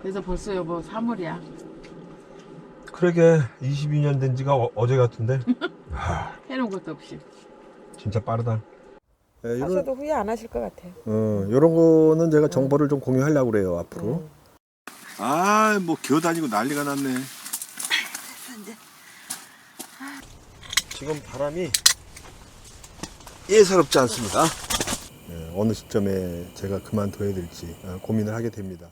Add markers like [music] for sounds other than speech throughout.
그래서 벌써 여보 3월이야. 그러게 22년 된 지가 어, 제 같은데. [laughs] 하, 해놓은 것도 없이. 진짜 빠르다. 네, 이런, 하셔도 후회 안 하실 것 같아요. 어, 이런 거는 제가 정보를 좀 공유하려고 그래요, 앞으로. 아, 뭐 기어다니고 난리가 났네. 지금 바람이 예사롭지 않습니다. 네, 어느 시점에 제가 그만둬야 될지 어, 고민을 하게 됩니다.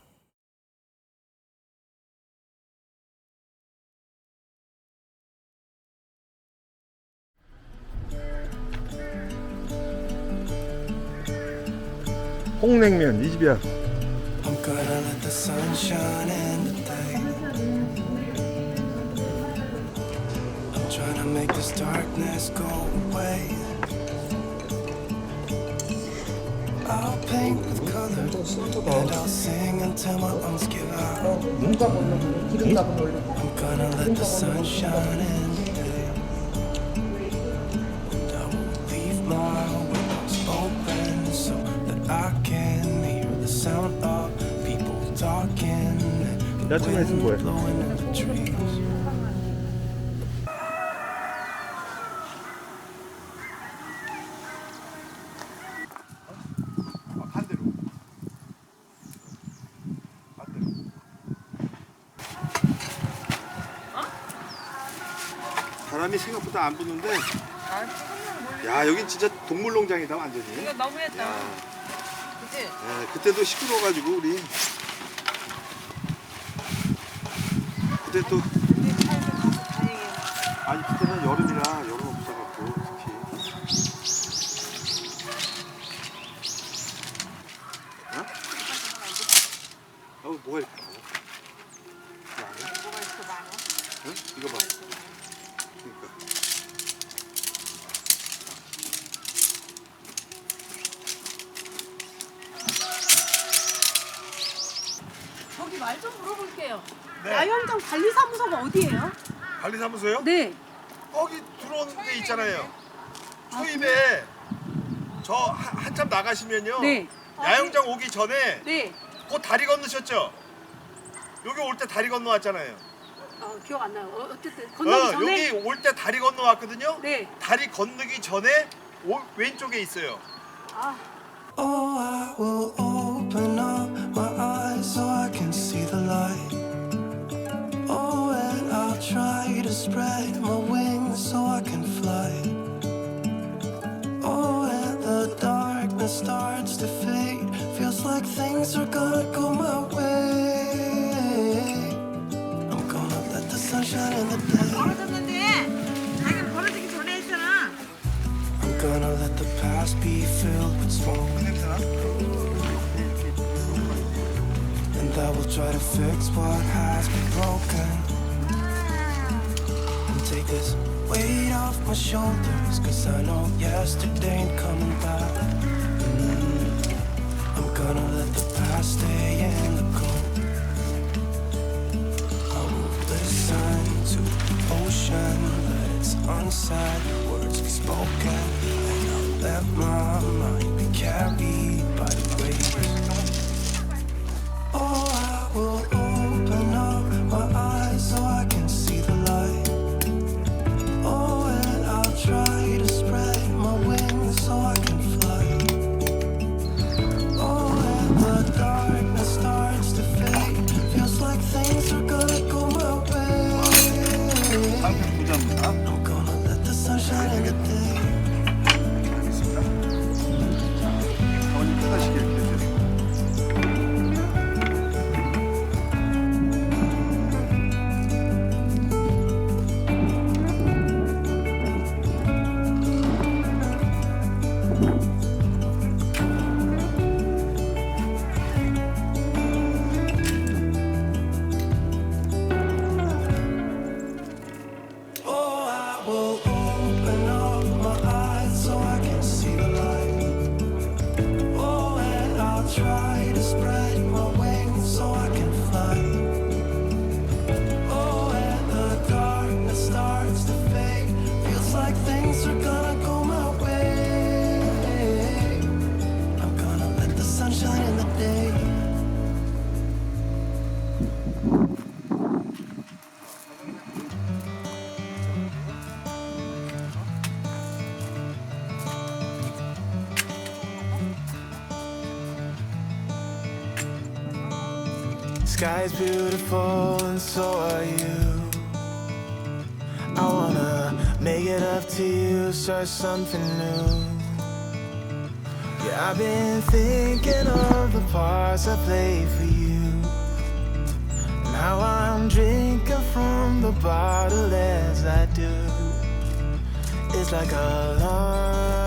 홍냉면 이 집이야. I'm gonna let the sun shine in today. I'm trying 야채가 있으면 뭐해? 바람이 생각보다 안 부는데. 야, 여긴 진짜 동물농장이다 완전히. 이거 너무했다. 야, 그치? 예, 그때도 시끄러워가지고 우리. 그때 또 아니 그때는 여름이라 여름 없어갖고 특히. 어? 어 뭐가 사무소요? 네. 거기 들어오는 데 있잖아요. 초입에 저 한, 한참 나가시면요. 네. 야영장 오기 전에 네. 그 다리 건너셨죠? 여기 올 때 다리 건너왔잖아요. 어, 기억 안 나요. 어, 어쨌든 건너기 어, 전에. 여기 올 때 다리 건너왔거든요. 네. 다리 건너기 전에 오, 왼쪽에 있어요. 아, Oh, I will open up my eyes so I can see the light. starts to fade. Feels like things are gonna go my way. I'm gonna let the sunshine in the day. 벌어졌는데 자기는 벌어지기 전에 했잖아. I'm gonna let the past be filled with smoke. And I will try to fix what has been broken. And take this weight off my shoulders. Cause I know yesterday ain't coming back. Gonna let the past stay in the cold. I will listen to the ocean, let its unsaid words be spoken. And I'll let my mind be carried by the waves. Oh, I will at this. Sky's beautiful and so are you. I wanna make it up to you, start something new. Yeah, I've been thinking of the parts I played for you. Now I'm drinking from the bottle as I do. It's like a long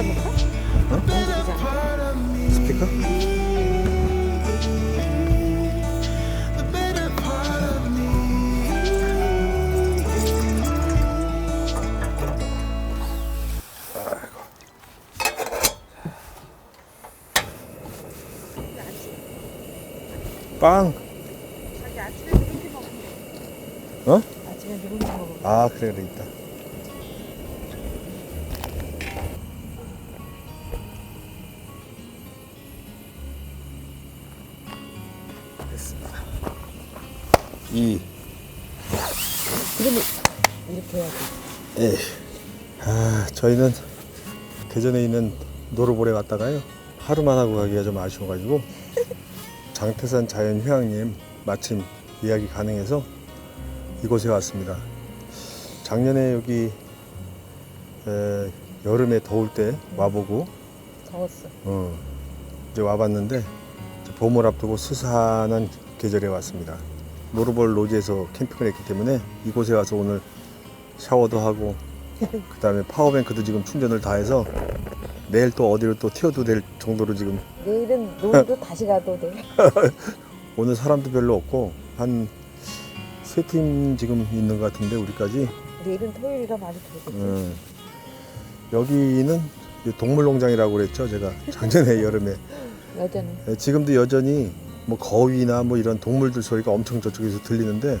of me. 스피커? 빵. 어? 아침에 누룽지 먹어. 아 그래 그래 있다. 이 그러면 이렇게 해야지. 예. 아, 저희는 대전에 있는 노르볼에 갔다가요. 하루만 하고 가기가 좀 아쉬워가지고 [laughs] 장태산 자연휴양림 마침 예약이 가능해서 이곳에 왔습니다. 작년에 여기 에, 여름에 더울 때 와보고 더웠어. 어, 이제 와봤는데 봄을 앞두고 스산한 계절에 왔습니다. 노르볼 로지에서 캠핑을 했기 때문에 이곳에 와서 오늘 샤워도 하고 [laughs] 그 다음에 파워뱅크도 지금 충전을 다 해서 내일 또 어디로 또 튀어도 될 정도로 지금 내일은 [laughs] 노을도 다시 가도 돼. [laughs] 오늘 사람도 별로 없고 한 세 팀 지금 있는 것 같은데 우리까지 내일은 토요일이라 많이 들어오겠지. 음, 여기는 이 동물농장이라고 그랬죠 제가 작년에 여름에 여자는. 예, 지금도 여전히 뭐 거위나 뭐 이런 동물들 소리가 엄청 저쪽에서 들리는데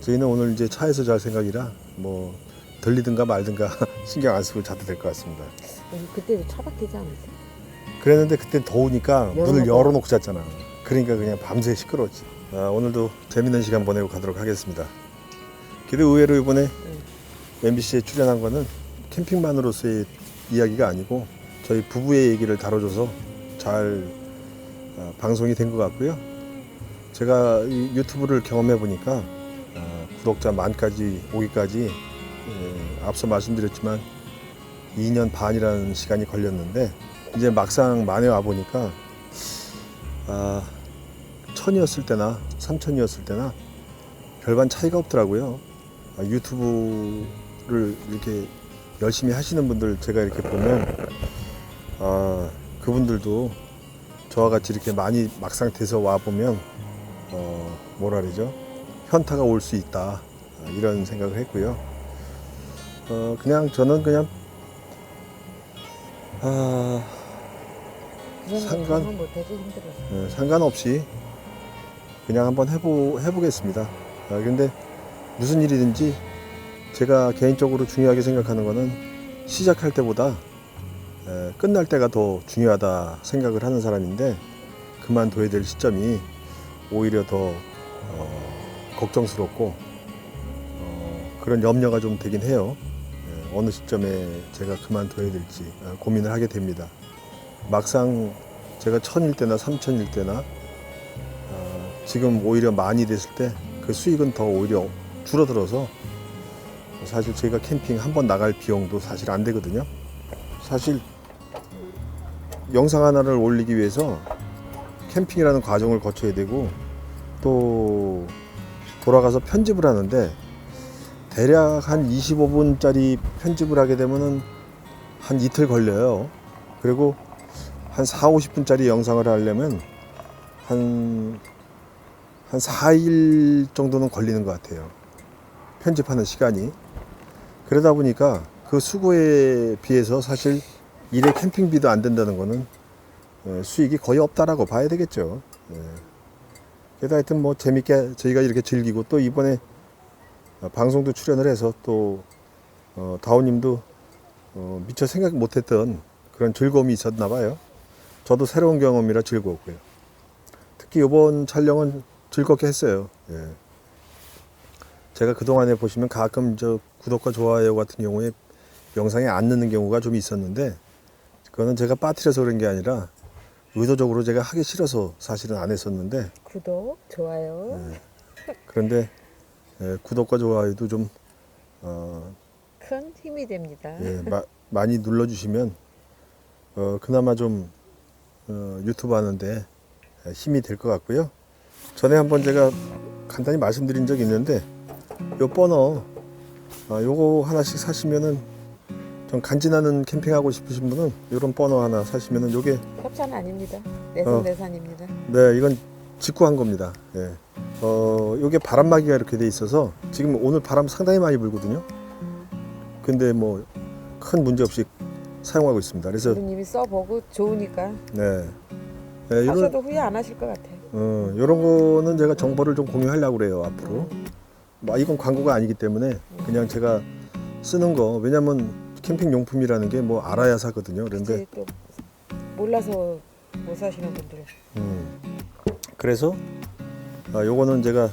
저희는 오늘 이제 차에서 잘 생각이라 뭐 들리든가 말든가 [laughs] 신경 안 쓰고 자도 될 것 같습니다. 우리 그때도 차박하지 않았어? 그랬는데 그때 더우니까 문을 열어놓고. 열어놓고 잤잖아. 그러니까 그냥 밤새 시끄러웠지. 아, 오늘도 재밌는 시간 보내고 가도록 하겠습니다. 근데 의외로 이번에 MBC에 출연한 거는 캠핑만으로서의 이야기가 아니고 저희 부부의 얘기를 다뤄줘서 잘 아, 방송이 된 것 같고요. 제가 이 유튜브를 경험해 보니까 아, 구독자 만까지 오기까지 예, 앞서 말씀드렸지만 2년 반이라는 시간이 걸렸는데 이제 막상 만에 와 보니까 아, 천이었을 때나 삼천이었을 때나 별반 차이가 없더라고요. 아, 유튜브를 이렇게 열심히 하시는 분들 제가 이렇게 보면 아, 그분들도 저와 같이 이렇게 많이 막상 돼서 와 보면 어, 뭐라 그러죠? 현타가 올 수 있다 아, 이런 생각을 했고요. 어, 그냥 저는 그냥 아, 그거는 상관- 힘들었어. 어, 상관없이 그냥 한번 해보, 해보겠습니다. 아, 근데 무슨 일이든지 제가 개인적으로 중요하게 생각하는 거는 시작할 때보다 에, 끝날 때가 더 중요하다 생각을 하는 사람인데 그만둬야 될 시점이 오히려 더 어, 걱정스럽고 어, 그런 염려가 좀 되긴 해요. 에, 어느 시점에 제가 그만둬야 될지 어, 고민을 하게 됩니다. 막상 제가 천일 때나 삼천일 때나 어, 지금 오히려 많이 됐을 때 그 수익은 더 오히려 줄어들어서 사실 저희가 캠핑 한 번 나갈 비용도 사실 안 되거든요. 사실 영상 하나를 올리기 위해서 캠핑이라는 과정을 거쳐야 되고 또 돌아가서 편집을 하는데 대략 한 25분짜리 편집을 하게 되면은 한 이틀 걸려요. 그리고 한 4, 50분짜리 영상을 하려면 한, 한 4일 정도는 걸리는 것 같아요. 편집하는 시간이. 그러다 보니까 그 수고에 비해서 사실 일의 캠핑비도 안 된다는 거는 예, 수익이 거의 없다라고 봐야 되겠죠. 예. 그래도 하여튼 뭐 재밌게 저희가 이렇게 즐기고 또 이번에 어, 방송도 출연을 해서 또 어, 다오님도 어, 미처 생각 못했던 그런 즐거움이 있었나 봐요. 저도 새로운 경험이라 즐거웠고요. 특히 이번 촬영은 즐겁게 했어요. 예. 제가 그동안에 보시면 가끔 저 구독과 좋아요 같은 경우에 영상에 안 넣는 경우가 좀 있었는데 그거는 제가 빠뜨려서 그런 게 아니라 의도적으로 제가 하기 싫어서 사실은 안 했었는데 구독, 좋아요. 네. 그런데 예, 구독과 좋아요도 좀 어, 큰 힘이 됩니다. 예, 마- 많이 눌러주시면 어, 그나마 좀 어, 유튜브 하는데 힘이 될 것 같고요. 전에 한번 제가 간단히 말씀드린 적이 있는데 요 버너 아, 요거 하나씩 사시면은 좀 간지나는 캠핑하고 싶으신 분은 요런 버너 하나 사시면은 요게 협찬 아닙니다. 어. 내성내산입니다. 네, 이건 직구한 겁니다. 예. 어, 요게 바람막이가 이렇게 돼 있어서 지금 오늘 바람 상당히 많이 불거든요. 근데 뭐 큰 문제 없이 사용하고 있습니다. 그래서 부모님이 써보고 좋으니까 네. 네, 이런 하셔도 후회 안 하실 것 같아요. 어, 이런 거는 제가 정보를 좀 공유하려고 그래요 앞으로. 뭐 이건 광고가 아니기 때문에 그냥 제가 쓰는 거 왜냐면 캠핑 용품이라는 게 뭐 알아야 사거든요. 그런데 이제 또 몰라서 못 사시는 분들 음, 그래서 아, 요거는 제가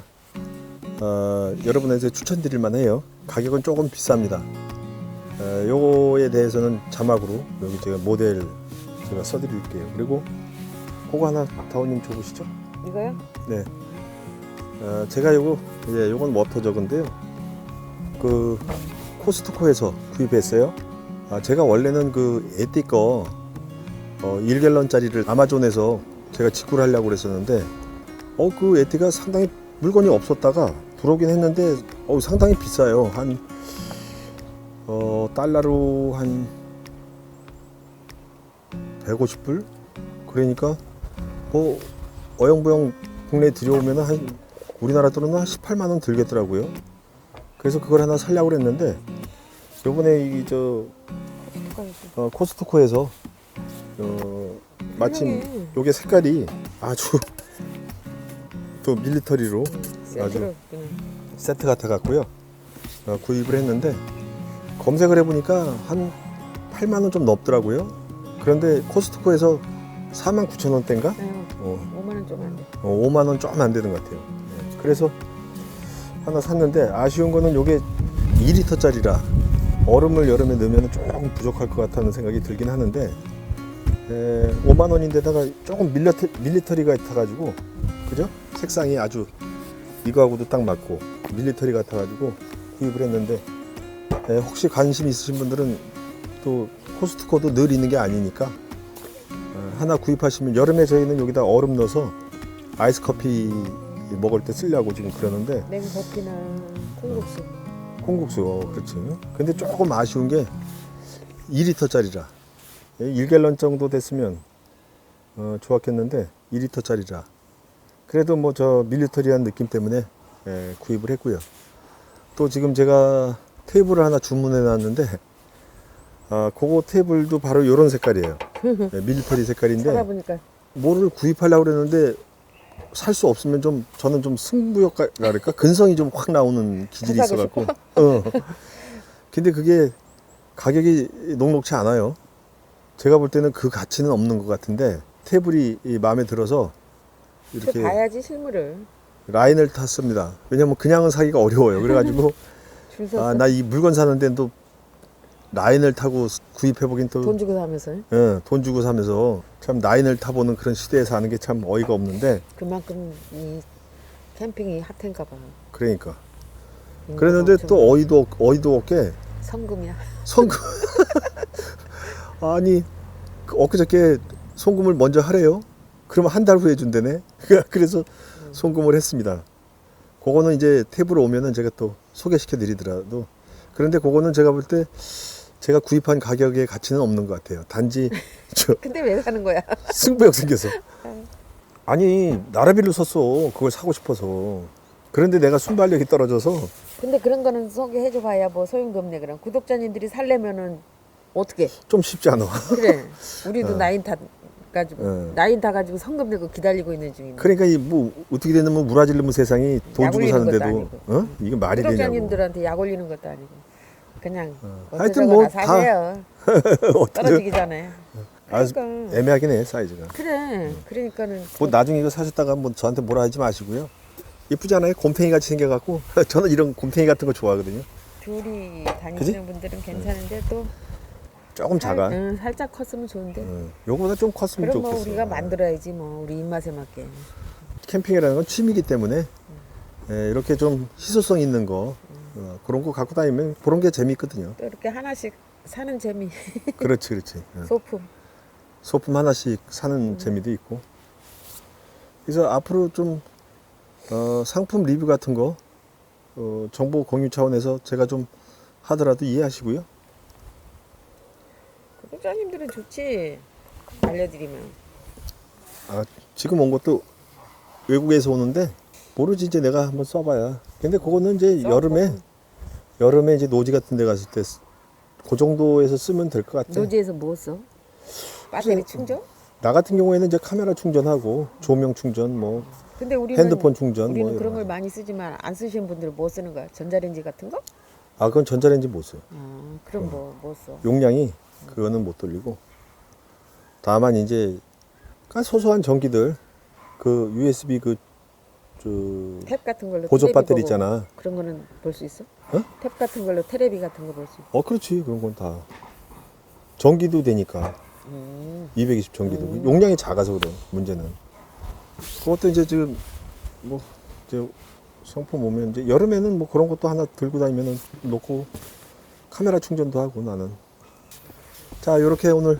아, 여러분한테 추천드릴 만해요. 가격은 조금 비쌉니다. 아, 요거에 대해서는 자막으로 여기 제가 모델 제가 써드릴게요. 그리고 그거 하나 다운님 줘보시죠. 이거요? 네. 아, 제가 요거 예, 요건 워터저그인데요. 그 코스트코에서 구입했어요. 아, 제가 원래는 그 에띠 거 어, 1갤런짜리를 아마존에서 제가 직구를 하려고 그랬었는데 어, 그 에티가 상당히 물건이 없었다가 들어오긴 했는데 어, 상당히 비싸요. 한 어, 달러로 한 150불? 그러니까 뭐 어영부영 국내에 들여오면 한 우리나라 돈은 한 18만 원 들겠더라고요. 그래서 그걸 하나 살려고 그랬는데 요번에 이저 코스트코에서 어, 코스트코에서 어, 마침. 요게 색깔이 아주 또 밀리터리로 그냥. 세트 같아 갖고요. 어, 구입을 했는데 검색을 해보니까 한 8만 원 좀 넘더라고요. 그런데 코스트코에서 4만 9천 원대인가? 아유, 어, 5만 원 좀 안 돼. 어, 5만 원 조금 안 되는 것 같아요. 예, 그래서 하나 샀는데 아쉬운 거는 요게 2리터짜리라 얼음을 여름에 넣으면 조금 부족할 것 같다는 생각이 들긴 하는데 에, 5만 원인데다가 조금 밀리터, 밀리터리 같아가지고 그죠? 색상이 아주 이거하고도 딱 맞고 밀리터리 같아가지고 구입을 했는데 에, 혹시 관심 있으신 분들은 또 코스트코도 늘 있는 게 아니니까 어, 하나 구입하시면 여름에 저희는 여기다 얼음 넣어서 아이스 커피 먹을 때 쓰려고 지금 그러는데 냉커피나 콩국수. 콩국수 어, 그렇지. 근데 조금 아쉬운 게 2리터짜리라. 1갤런 정도 됐으면 어, 좋았겠는데 2리터짜리라. 그래도 뭐 저 밀리터리한 느낌 때문에 예, 구입을 했고요. 또 지금 제가 테이블을 하나 주문해 놨는데 아, 그거 테이블도 바로 이런 색깔이에요. [laughs] 예, 밀리터리 색깔인데 찾아보니까. 뭐를 구입하려고 그랬는데 살 수 없으면 좀 저는 좀 승부욕랄까? 근성이 좀 확 나오는 기질이 있어갖고. [laughs] 어. 근데 그게 가격이 녹록치 않아요. 제가 볼 때는 그 가치는 없는 것 같은데 테이블이 이 마음에 들어서 그 이렇게 봐야지 실물을. 라인을 탔습니다. 왜냐면 그냥은 사기가 어려워요. 그래가지고 [laughs] 아 나 이 물건 사는데 또 라인을 타고 구입해보긴 또 돈 주고 사면서 예, 돈 주고 사면서 참 라인을 타보는 그런 시대에 사는 게 참 어이가 없는데 그만큼 이 캠핑이 핫한가 봐. 그러니까 그랬는데 엄청 또 어이도 없- 어이도 없게 성금이야. 송금 [laughs] 아니 그 엊그저께 송금을 먼저 하래요. 그러면 한 달 후에 준대네. [laughs] 그래서 송금을 했습니다. 그거는 이제 탭으로 오면은 제가 또 소개시켜 드리더라도 그런데 그거는 제가 볼 때 제가 구입한 가격의 가치는 없는 것 같아요. 단지 [laughs] 저 근데 왜 사는 거야? [laughs] 승부욕 생겨서. 아니 나라비를 썼어. 그걸 사고 싶어서. 그런데 내가 순발력이 떨어져서 근데 그런 거는 소개해줘 봐야 뭐 소용도 없네 그럼 구독자님들이 살려면은 어떻게 좀 쉽지 않아. [laughs] 그래 우리도 어. 나인 다 가지고 어. 나이 다 가지고 성금 내고 기다리고 있는 중인데. 그러니까 이 뭐 어떻게 되는 뭐 무라질르면 세상이 돈 약 주고 올리는 것도 사는데도 어? 이게 말이 되냐고. 구독자님들한테 약 올리는 것도 아니고 그냥 어. 하여튼 뭐 다- [laughs] 사세요. 떨어지기 전에. 아, 그러니까. 애매하긴 해 사이즈가. 그래. 그러니까는 뭐 나중에 이거 사셨다가 뭐 저한테 뭐라 하지 마시고요. 예쁘지 않아요? 곰탱이 같이 생겨갖고 [laughs] 저는 이런 곰탱이 같은 거 좋아하거든요. 둘이 그지? 다니시는 분들은 괜찮은데 또 조금 작아. 살, 응, 살짝 컸으면 좋은데. 어, 요거보다 좀 컸으면 그럼 뭐 좋겠어. 우리가 만들어야지 뭐 우리 입맛에 맞게. 캠핑이라는 건 취미이기 때문에 예, 이렇게 좀 희소성 있는 거 어, 그런 거 갖고 다니면 그런 게 재미있거든요. 또 이렇게 하나씩 사는 재미. [laughs] 그렇지, 그렇지. 어. 소품. 소품 하나씩 사는 재미도 있고. 그래서 앞으로 좀 어, 상품 리뷰 같은 거 어, 정보 공유 차원에서 제가 좀 하더라도 이해하시고요. 구독자님들은 좋지. 알려드리면. 아, 지금 온 것도 외국에서 오는데 모르지 이제 내가 한번 써봐야. 근데 그거는 이제 써, 여름에 써. 여름에 이제 노지 같은 데 갔을 때 그 정도에서 쓰면 될 것 같아. 노지에서 뭐 써? 배터리 충전? 나 같은 경우에는 이제 카메라 충전하고 조명 충전 뭐 근데 우리는 핸드폰 충전 우리는 뭐 그런 걸 거. 많이 쓰지만 안 쓰시는 분들은 뭐 쓰는 거야? 전자레인지 같은 거? 아 그건 전자레인지 못 써요. 아, 그럼 뭐, 뭐 써? 용량이 그거는 못 돌리고 다만 이제 소소한 전기들 그 USB 그 저탭 같은 걸로 보조 배터리 있잖아. 그런 거는 볼 수 있어? 어? 탭 같은 걸로 테레비 같은 거 볼 수 있어? 어 그렇지 그런 건 다 전기도 되니까 음. 220 전기도 용량이 작아서 그래 문제는 그것도 이제 지금 뭐 이제 성품 오면 이제 여름에는 뭐 그런 것도 하나 들고 다니면은 놓고 카메라 충전도 하고 나는 자 이렇게 오늘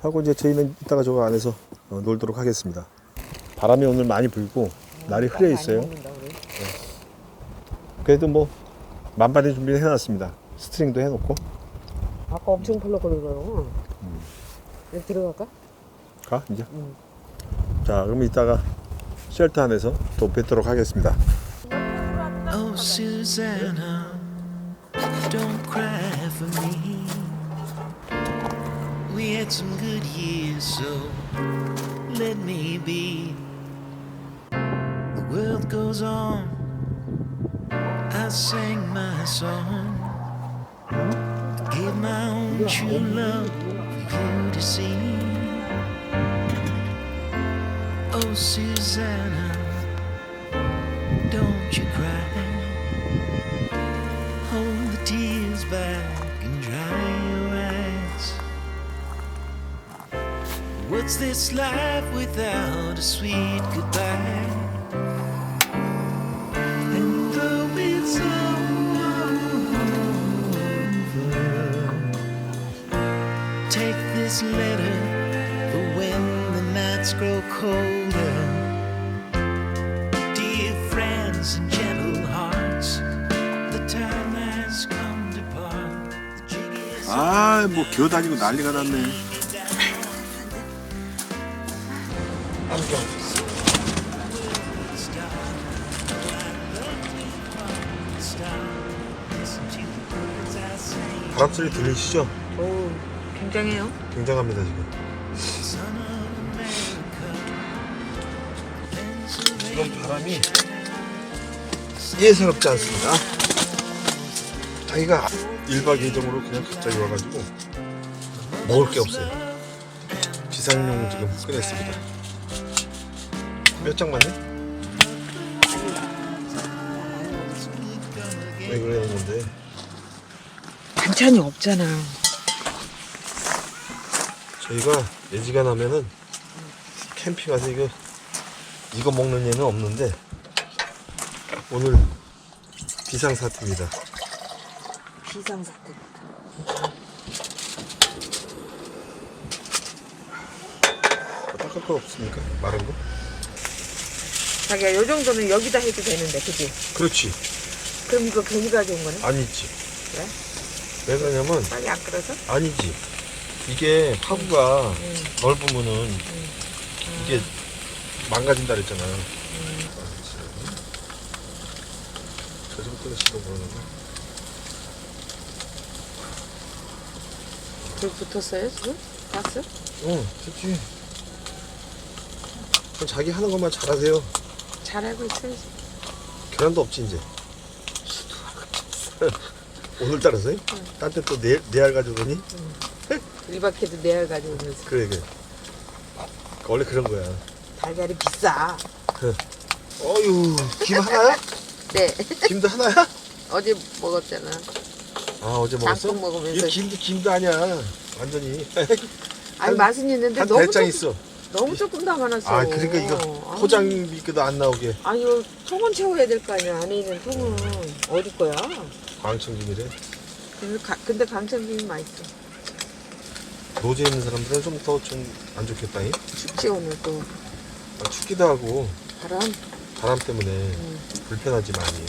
하고 이제 저희는 이따가 저거 안에서 어, 놀도록 하겠습니다 바람이 오늘 많이 불고 날이 흐려 있어요 우리. 그래도 뭐 만반의 준비를 해놨습니다 스트링도 해놓고 아까 엄청 펄럭거리더라고. 여기 들어갈까? 가 이제 음. 자 그럼 이따가 쉘터 안에서 또 뵙도록 하겠습니다 Oh, Susanna, don't cry for me. We had some good years, so let me be. World goes on. I sang my song. Gave my own true love for you to see. Oh, Susanna don't you cry. Hold the tears back and dry your eyes. What's this life without a sweet goodbye? This letter for when the nights grow colder. Dear friends and gentle hearts, the time has come to part. The jig is 아 뭐 기어다니고 난리가 났네 바람 소리 들리시죠? 오, 굉장해요. 굉장합니다 지금 지금 바람이 예사롭지 않습니다 자기가 1박 2일정으로 그냥 갑자기 와가지고 먹을 게 없어요 비상용 지금 꺼냈습니다 몇 장 맞네? 왜 그러는데 반찬이 없잖아. 저희가 예지간하면은 캠핑 가서 이거 이거 먹는 예는 없는데 오늘 비상 사태입니다. 비상사태. 뭐 닦을 거 없습니까? 마른 거? 자기야, 요 정도는 여기다 해도 되는데, 그지? 그렇지. 그럼 이거 괜히 가져온 거네? 아니지. 왜? 왜 그러냐면 빨리 안 끓어서? 아니지. 이게 파구가 넓으면은 이게 망가진다 그랬잖아. 저지부터 시동 거는 거. 불 붙었어요, 지금? 가스? 응, 좋지. 그럼 자기 하는 것만 잘하세요. 잘하고 있어야지. 계란도 없지 이제. 오늘 따라서요? 딴 때또 네, 네알 가져오더니 일박해도 내알 가져오면서 그래 그래. 원래 그런 거야. 달걀이 비싸. 어유 김 하나야? [laughs] 네. 김도 하나야? 어제 먹었잖아. 아 어제 먹었어? 장국 먹으면서. 이거 김도 김도 아니야. 완전히 아니 맛은 있는데 한 너무 대장 조금, 있어. 너무 조금 담아놨어. 아 그러니까 이거 아유. 포장비도 안 나오게 아유 통은 채워야 될 거 아니야. 안에 있는 통은 어디 거야? 광청김이래. 근데, 가, 근데 강천김이 맛있어. 노제 있는 사람들은 좀 더 좀 안 좋겠다. 이? 춥지 오늘 또 아, 춥기도 하고 바람. 바람 때문에 불편하지 많이.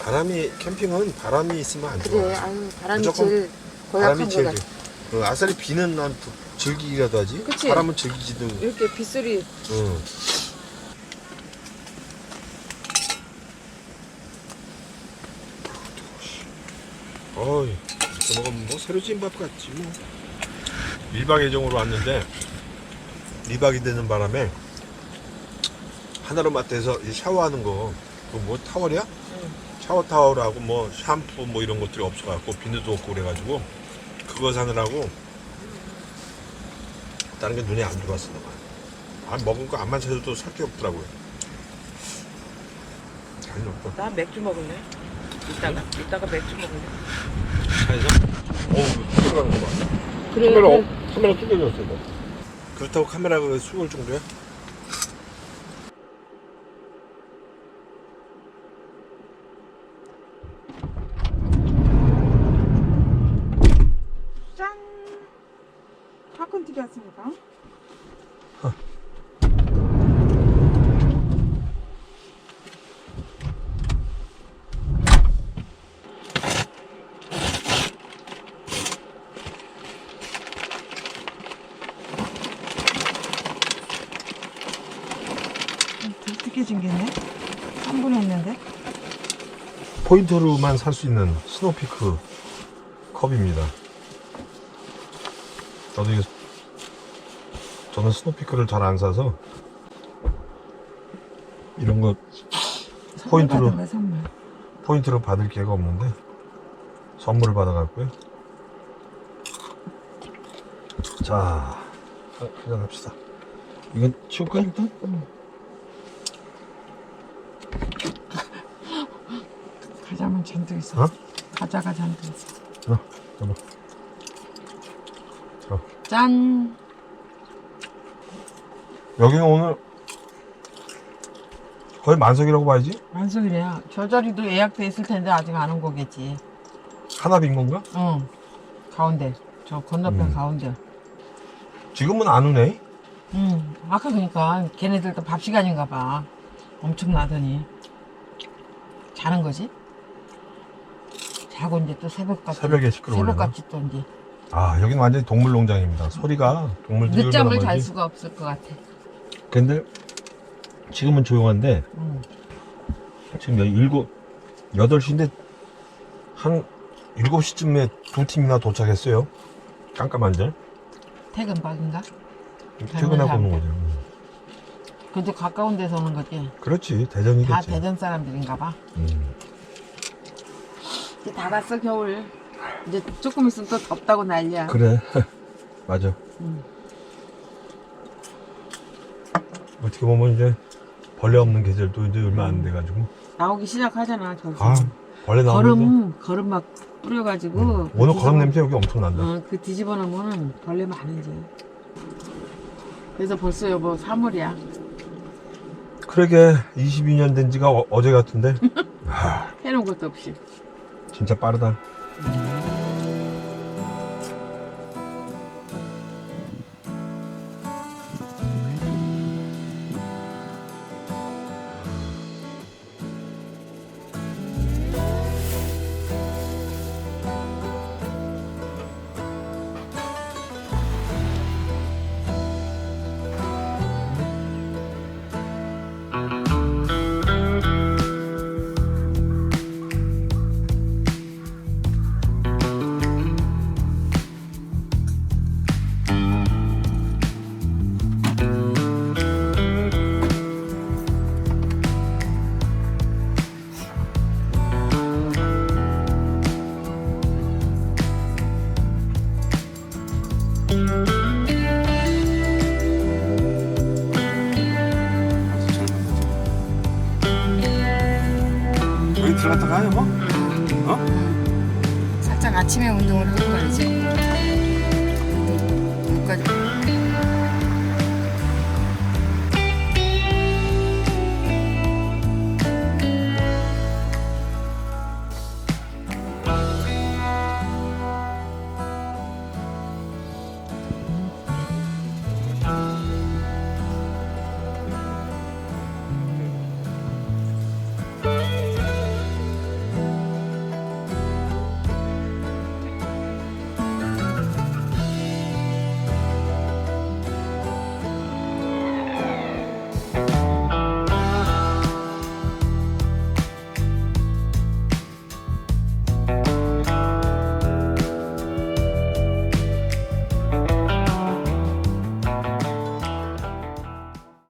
바람이 캠핑은 바람이 있으면 안 좋아. 그래. 아유 바람이 무조건 제일 바람이 고약한 제일 거다. 좋아. 어, 아싸리 비는 난 부- 즐기기라도 하지. 그치? 바람은 즐기지도. 이렇게 빗소리 응. 어이, 먹으면 뭐 새로 지은 밥 같지 뭐. 1박 예정으로 왔는데 2박이 되는 바람에 하나로 마트에서 이 샤워하는 거, 그뭐 타월이야? 샤워 타월하고 뭐 샴푸 뭐 이런 것들이 없어갖고 비누도 없고 그래가지고 그거 사느라고 다른 게 눈에 안 들어왔어 봐. 아 먹은 거 안만 찾아도 살 게 없더라고요. 잘 없다. 나 맥주 먹을래? 이따가 이따가 맥주 먹을래? 차에서? 어우, 들어가는 거 봐. 그래. 카메라, 어, 카메라 뚫려졌어, 이거. 그렇다고 카메라가 수월 정도야? 짠. 팝콘 TV 왔습니다. 생겼네? 3분 했는데? 포인트로만 살 수 있는 스노피크 컵입니다. 저도 이거, 저는 스노피크를 잘 안 사서 이런 거 포인트로. 받은 거야, 선물. 포인트로 받을 기회가 없는데 선물을 받아갔고요. 자, 한잔 합시다. 이건 치울까 일단? 과자만 잔뜩 있어. 어? 과자가 잔뜩 있어. 자, 잡아. 자, 짠. 여기는 오늘 거의 만석이라고 봐야지. 만석이래요. 저 자리도 예약돼 있을 텐데 아직 안 온 거겠지. 하나 빈 건가? 응. 가운데. 저 건너편 음. 가운데. 지금은 안 오네. 응. 아까 그러니까 걔네들도 밥 시간인가 봐. 엄청 나더니. 자는 거지? 자고 이제 또 새벽까지. 새벽에 시끄러우려나? 새벽까지 또 이제. 아, 여기는 완전히 동물농장입니다. 소리가 동물들이 늦잠을 잘. 수가 없을 것 같아. 근데 지금은 조용한데 응. 지금 여기 일곱 여덟 시인데 한 일곱 시쯤에 두 팀이나 도착했어요. 깜깜한데 퇴근 박인가? 퇴근하고 오는 거죠. 근데 가까운 데서 오는 거지. 그렇지 대전이겠지. 다 대전 사람들인가 봐. 음. 이제 다 갔어 겨울. 이제 조금 있으면 또 덥다고 난리야. 그래 [laughs] 맞아. 음. 어떻게 보면 이제 벌레 없는 계절도 이제 얼마 안 돼가지고 나오기 시작하잖아. 저아 벌레 나오는 거. 걸음 걸음 막 뿌려가지고. 음. 그 오늘 뒤집어- 걸음 냄새 여기 엄청 난다. 어, 그 뒤집어 놓으면은 벌레 많은지. 그래서 벌써 여보 3월이야. 그러게 22년 된 지가 어, 어제 같은데 [laughs] 아, 해놓은 것도 없이. 진짜 빠르다.